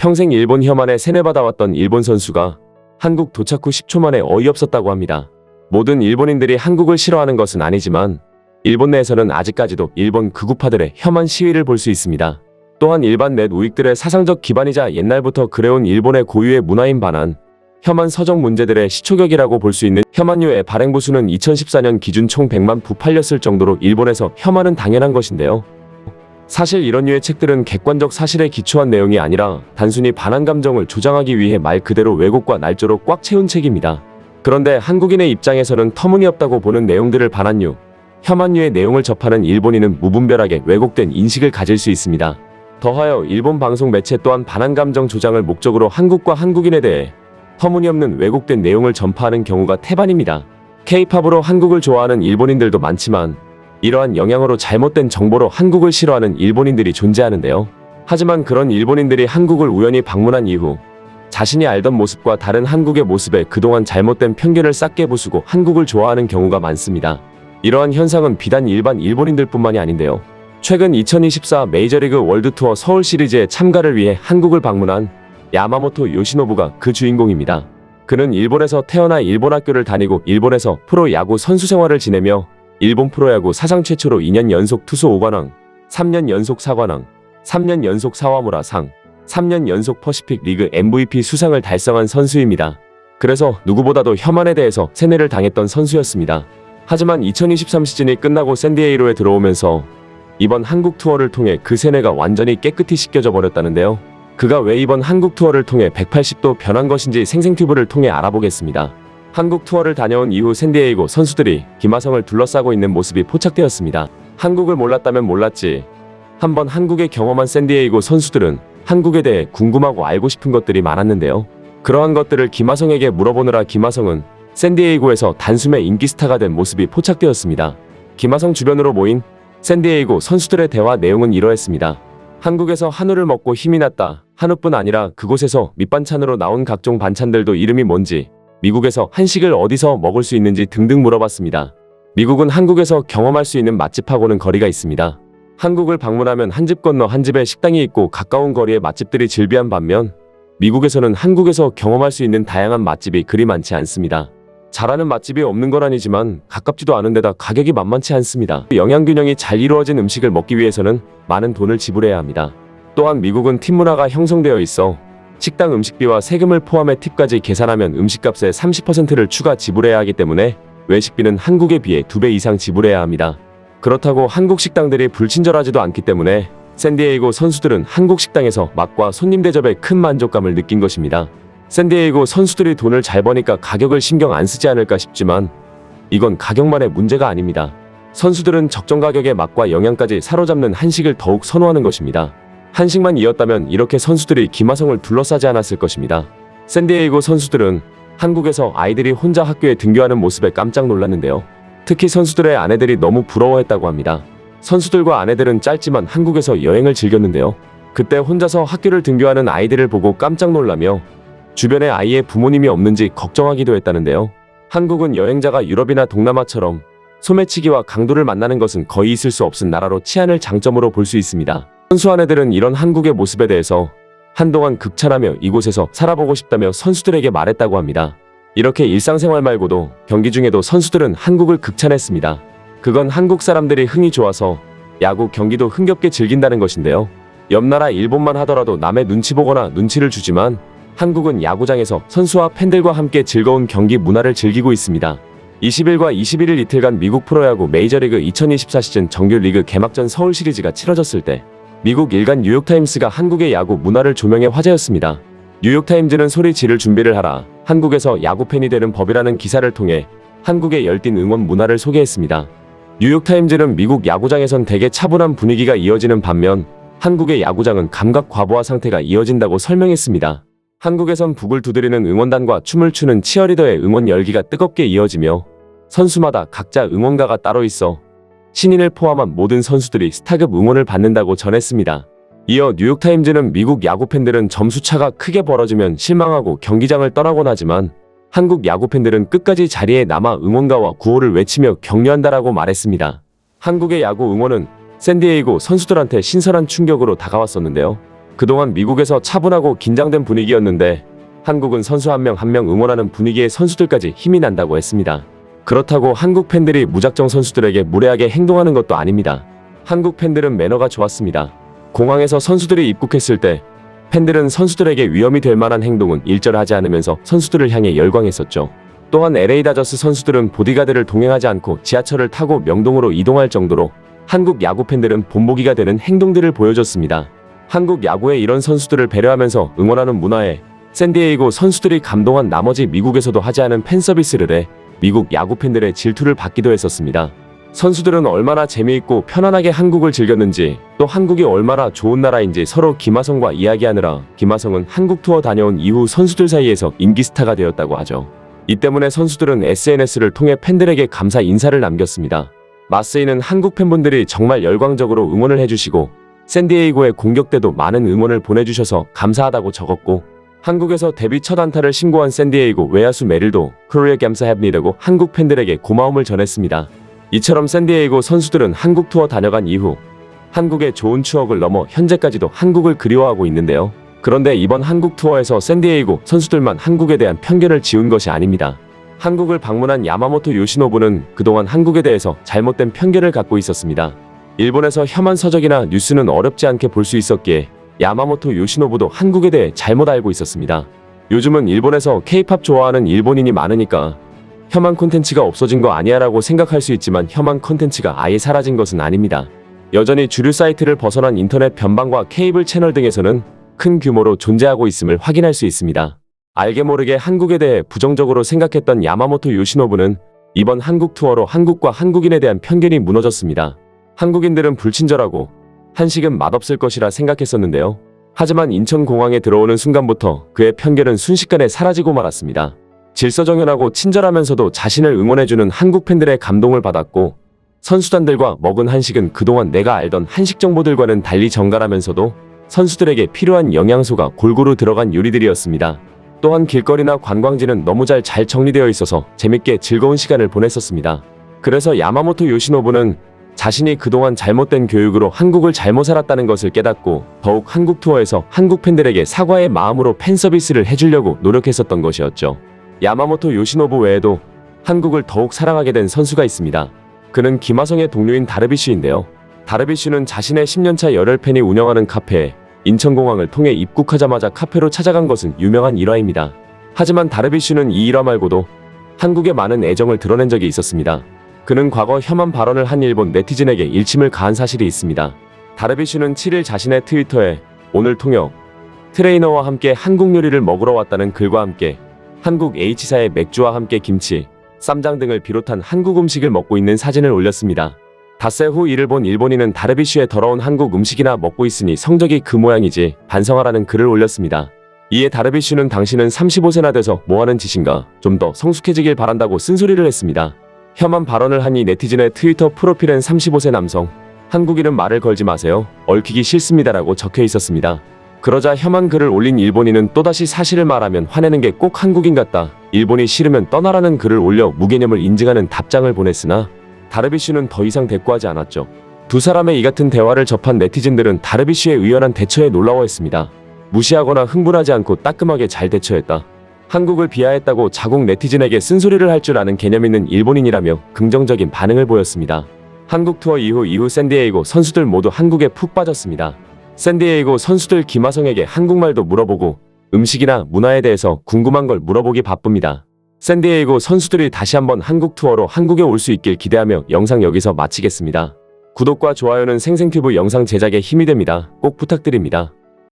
평생 일본 혐한에 세뇌받아왔던 일본 선수가 한국 도착 후 10초 만에 어이없었다고 합니다. 모든 일본인들이 한국을 싫어하는 것은 아니지만 일본 내에서는 아직까지도 일본 극우파들의 혐한 시위를 볼 수 있습니다. 또한 일반 넷 우익들의 사상적 기반이자 옛날부터 그래온 일본의 고유의 문화인 반한 혐한 서적 문제들의 시초격이라고 볼 수 있는 혐한류의 발행부 수는 2014년 기준 총 100만 부 팔렸을 정도로 일본에서 혐한은 당연한 것인데요. 사실 이런 류의 책들은 객관적 사실에 기초한 내용이 아니라 단순히 반한 감정을 조장하기 위해 말 그대로 왜곡과 날조로 꽉 채운 책입니다. 그런데 한국인의 입장에서는 터무니없다고 보는 내용들을 반한 류, 혐한 류의 내용을 접하는 일본인은 무분별하게 왜곡된 인식을 가질 수 있습니다. 더하여 일본 방송 매체 또한 반한 감정 조장을 목적으로 한국과 한국인에 대해 터무니없는 왜곡된 내용을 전파하는 경우가 태반입니다. K-팝으로 한국을 좋아하는 일본인들도 많지만 이러한 영향으로 잘못된 정보로 한국을 싫어하는 일본인들이 존재하는데요. 하지만 그런 일본인들이 한국을 우연히 방문한 이후 자신이 알던 모습과 다른 한국의 모습에 그동안 잘못된 편견을 싹게 부수고 한국을 좋아하는 경우가 많습니다. 이러한 현상은 비단 일반 일본인들뿐만이 아닌데요. 최근 2024 메이저리그 월드투어 서울 시리즈에 참가를 위해 한국을 방문한 야마모토 요시노부가 그 주인공입니다. 그는 일본에서 태어나 일본 학교를 다니고 일본에서 프로 야구 선수 생활을 지내며 일본 프로야구 사상 최초로 2년 연속 투수 5관왕, 3년 연속 4관왕, 3년 연속 사와무라 상, 3년 연속 퍼시픽 리그 MVP 수상을 달성한 선수입니다. 그래서 누구보다도 혐한에 대해서 세뇌를 당했던 선수였습니다. 하지만 2023 시즌이 끝나고 샌디에이로에 들어오면서 이번 한국 투어를 통해 그 세뇌가 완전히 깨끗이 씻겨져 버렸다는데요. 그가 왜 이번 한국 투어를 통해 180도 변한 것인지 생생튜브를 통해 알아보겠습니다. 한국 투어를 다녀온 이후 샌디에이고 선수들이 김하성을 둘러싸고 있는 모습이 포착되었습니다. 한국을 몰랐다면 몰랐지. 한번 한국에 경험한 샌디에이고 선수들은 한국에 대해 궁금하고 알고 싶은 것들이 많았는데요. 그러한 것들을 김하성에게 물어보느라 김하성은 샌디에이고에서 단숨에 인기 스타가 된 모습이 포착되었습니다. 김하성 주변으로 모인 샌디에이고 선수들의 대화 내용은 이러했습니다. 한국에서 한우를 먹고 힘이 났다. 한우뿐 아니라 그곳에서 밑반찬으로 나온 각종 반찬들도 이름이 뭔지, 미국에서 한식을 어디서 먹을 수 있는지 등등 물어봤습니다. 미국은 한국에서 경험할 수 있는 맛집하고는 거리가 있습니다. 한국을 방문하면 한 집 건너 한 집에 식당이 있고 가까운 거리에 맛집들이 즐비한 반면 미국에서는 한국에서 경험할 수 있는 다양한 맛집이 그리 많지 않습니다. 잘하는 맛집이 없는 건 아니지만 가깝지도 않은 데다 가격이 만만치 않습니다. 영양균형이 잘 이루어진 음식을 먹기 위해서는 많은 돈을 지불해야 합니다. 또한 미국은 팁 문화가 형성되어 있어 식당 음식비와 세금을 포함해 팁까지 계산하면 음식값의 30%를 추가 지불해야 하기 때문에 외식비는 한국에 비해 2배 이상 지불해야 합니다. 그렇다고 한국 식당들이 불친절하지도 않기 때문에 샌디에이고 선수들은 한국 식당에서 맛과 손님 대접에 큰 만족감을 느낀 것입니다. 샌디에이고 선수들이 돈을 잘 버니까 가격을 신경 안 쓰지 않을까 싶지만 이건 가격만의 문제가 아닙니다. 선수들은 적정 가격의 맛과 영양까지 사로잡는 한식을 더욱 선호하는 것입니다. 한식만 이었다면 이렇게 선수들이 김하성을 둘러싸지 않았을 것입니다. 샌디에이고 선수들은 한국에서 아이들이 혼자 학교에 등교하는 모습에 깜짝 놀랐는데요. 특히 선수들의 아내들이 너무 부러워했다고 합니다. 선수들과 아내들은 짧지만 한국에서 여행을 즐겼는데요. 그때 혼자서 학교를 등교하는 아이들을 보고 깜짝 놀라며 주변에 아이의 부모님이 없는지 걱정하기도 했다는데요. 한국은 여행자가 유럽이나 동남아처럼 소매치기와 강도를 만나는 것은 거의 있을 수 없은 나라로 치안을 장점으로 볼 수 있습니다. 선수 아내들은 이런 한국의 모습에 대해서 한동안 극찬하며 이곳에서 살아보고 싶다며 선수들에게 말했다고 합니다. 이렇게 일상생활 말고도 경기 중에도 선수들은 한국을 극찬했습니다. 그건 한국 사람들이 흥이 좋아서 야구 경기도 흥겹게 즐긴다는 것인데요. 옆 나라 일본만 하더라도 남의 눈치 보거나 눈치를 주지만 한국은 야구장에서 선수와 팬들과 함께 즐거운 경기 문화를 즐기고 있습니다. 20일과 21일 이틀간 미국 프로야구 메이저리그 2024 시즌 정규 리그 개막전 서울 시리즈가 치러졌을 때 미국 일간 뉴욕타임스가 한국의 야구 문화를 조명해 화제였습니다. 뉴욕타임즈는 소리 지를 준비를 하라. 한국에서 야구 팬이 되는 법이라는 기사를 통해 한국의 열띤 응원 문화를 소개했습니다. 뉴욕타임즈는 미국 야구장에선 대개 차분한 분위기가 이어지는 반면 한국의 야구장은 감각 과부하 상태가 이어진다고 설명했습니다. 한국에선 북을 두드리는 응원단과 춤을 추는 치어리더의 응원 열기가 뜨겁게 이어지며 선수마다 각자 응원가가 따로 있어 신인을 포함한 모든 선수들이 스타급 응원을 받는다고 전했습니다. 이어 뉴욕타임즈는 미국 야구 팬들은 점수 차가 크게 벌어지면 실망하고 경기장을 떠나곤 하지만 한국 야구 팬들은 끝까지 자리에 남아 응원가와 구호를 외치며 격려한다라고 말했습니다. 한국의 야구 응원은 샌디에이고 선수들한테 신선한 충격으로 다가왔었는데요. 그동안 미국에서 차분하고 긴장된 분위기였는데 한국은 선수 한 명 한 명 응원하는 분위기에 선수들까지 힘이 난다고 했습니다. 그렇다고 한국 팬들이 무작정 선수들에게 무례하게 행동하는 것도 아닙니다. 한국 팬들은 매너가 좋았습니다. 공항에서 선수들이 입국했을 때 팬들은 선수들에게 위험이 될 만한 행동은 일절하지 않으면서 선수들을 향해 열광했었죠. 또한 LA 다저스 선수들은 보디가드를 동행하지 않고 지하철을 타고 명동으로 이동할 정도로 한국 야구 팬들은 본보기가 되는 행동들을 보여줬습니다. 한국 야구의 이런 선수들을 배려하면서 응원하는 문화에 샌디에이고 선수들이 감동한 나머지 미국에서도 하지 않은 팬 서비스를 해 미국 야구 팬들의 질투를 받기도 했었습니다. 선수들은 얼마나 재미있고 편안하게 한국을 즐겼는지 또 한국이 얼마나 좋은 나라인지 서로 김하성과 이야기하느라 김하성은 한국 투어 다녀온 이후 선수들 사이에서 인기 스타가 되었다고 하죠. 이 때문에 선수들은 SNS를 통해 팬들에게 감사 인사를 남겼습니다. 마스이는 한국 팬분들이 정말 열광적으로 응원을 해주시고 샌디에이고의 공격 때도 많은 응원을 보내주셔서 감사하다고 적었고 한국에서 데뷔 첫 안타를 신고한 샌디에이고 외야수 메릴도 코리아 감사합니다고 한국 팬들에게 고마움을 전했습니다. 이처럼 샌디에이고 선수들은 한국 투어 다녀간 이후 한국의 좋은 추억을 넘어 현재까지도 한국을 그리워하고 있는데요. 그런데 이번 한국 투어에서 샌디에이고 선수들만 한국에 대한 편견을 지운 것이 아닙니다. 한국을 방문한 야마모토 요시노부는 그동안 한국에 대해서 잘못된 편견을 갖고 있었습니다. 일본에서 혐한 서적이나 뉴스는 어렵지 않게 볼 수 있었기에 야마모토 요시노부도 한국에 대해 잘못 알고 있었습니다. 요즘은 일본에서 케이팝 좋아하는 일본인이 많으니까 혐한 콘텐츠가 없어진 거 아니야 라고 생각할 수 있지만 혐한 콘텐츠가 아예 사라진 것은 아닙니다. 여전히 주류 사이트를 벗어난 인터넷 변방과 케이블 채널 등에서는 큰 규모로 존재하고 있음을 확인할 수 있습니다. 알게 모르게 한국에 대해 부정적으로 생각했던 야마모토 요시노부는 이번 한국 투어로 한국과 한국인에 대한 편견이 무너졌습니다. 한국인들은 불친절하고 한식은 맛없을 것이라 생각했었는데요. 하지만 인천공항에 들어오는 순간부터 그의 편견은 순식간에 사라지고 말았습니다. 질서정연하고 친절하면서도 자신을 응원해주는 한국 팬들의 감동을 받았고 선수단들과 먹은 한식은 그동안 내가 알던 한식 정보들과는 달리 정갈하면서도 선수들에게 필요한 영양소가 골고루 들어간 요리들이었습니다. 또한 길거리나 관광지는 너무 잘 잘 정리되어 있어서 재밌게 즐거운 시간을 보냈었습니다. 그래서 야마모토 요시노부는 자신이 그동안 잘못된 교육으로 한국을 잘못 살았다는 것을 깨닫고 더욱 한국 투어에서 한국 팬들에게 사과의 마음으로 팬 서비스를 해주려고 노력했었던 것이었죠. 야마모토 요시노부 외에도 한국을 더욱 사랑하게 된 선수가 있습니다. 그는 김하성의 동료인 다르비슈인데요. 다르비슈는 자신의 10년차 열혈 팬이 운영하는 카페에 인천공항을 통해 입국하자마자 카페로 찾아간 것은 유명한 일화입니다. 하지만 다르비슈는 이 일화 말고도 한국에 많은 애정을 드러낸 적이 있었습니다. 그는 과거 혐한 발언을 한 일본 네티즌에게 일침을 가한 사실이 있습니다. 다르비슈는 7일 자신의 트위터에 오늘 통역 트레이너와 함께 한국 요리를 먹으러 왔다는 글과 함께 한국 H사의 맥주와 함께 김치, 쌈장 등을 비롯한 한국 음식을 먹고 있는 사진을 올렸습니다. 닷새 후 이를 본 일본인은 다르비슈의 더러운 한국 음식이나 먹고 있으니 성적이 그 모양이지 반성하라는 글을 올렸습니다. 이에 다르비슈는 당신은 35세나 돼서 뭐하는 짓인가 좀 더 성숙해지길 바란다고 쓴소리를 했습니다. 혐한 발언을 하니 네티즌의 트위터 프로필엔 35세 남성 한국인은 말을 걸지 마세요 얽히기 싫습니다라고 적혀 있었습니다. 그러자 혐한 글을 올린 일본인은 또다시 사실을 말하면 화내는 게 꼭 한국인 같다. 일본이 싫으면 떠나라는 글을 올려 무개념을 인증하는 답장을 보냈으나 다르비슈는 더 이상 대꾸하지 않았죠. 두 사람의 이 같은 대화를 접한 네티즌들은 다르비슈의 의연한 대처에 놀라워했습니다. 무시하거나 흥분하지 않고 따끔하게 잘 대처했다. 한국을 비하했다고 자국 네티즌에게 쓴소리를 할 줄 아는 개념 있는 일본인이라며 긍정적인 반응을 보였습니다. 한국 투어 이후 이후 샌디에이고 선수들 모두 한국에 푹 빠졌습니다. 샌디에이고 선수들 김하성에게 한국말도 물어보고 음식이나 문화에 대해서 궁금한 걸 물어보기 바쁩니다. 샌디에이고 선수들이 다시 한번 한국 투어로 한국에 올 수 있길 기대하며 영상 여기서 마치겠습니다. 구독과 좋아요는 생생튜브 영상 제작에 힘이 됩니다. 꼭 부탁드립니다.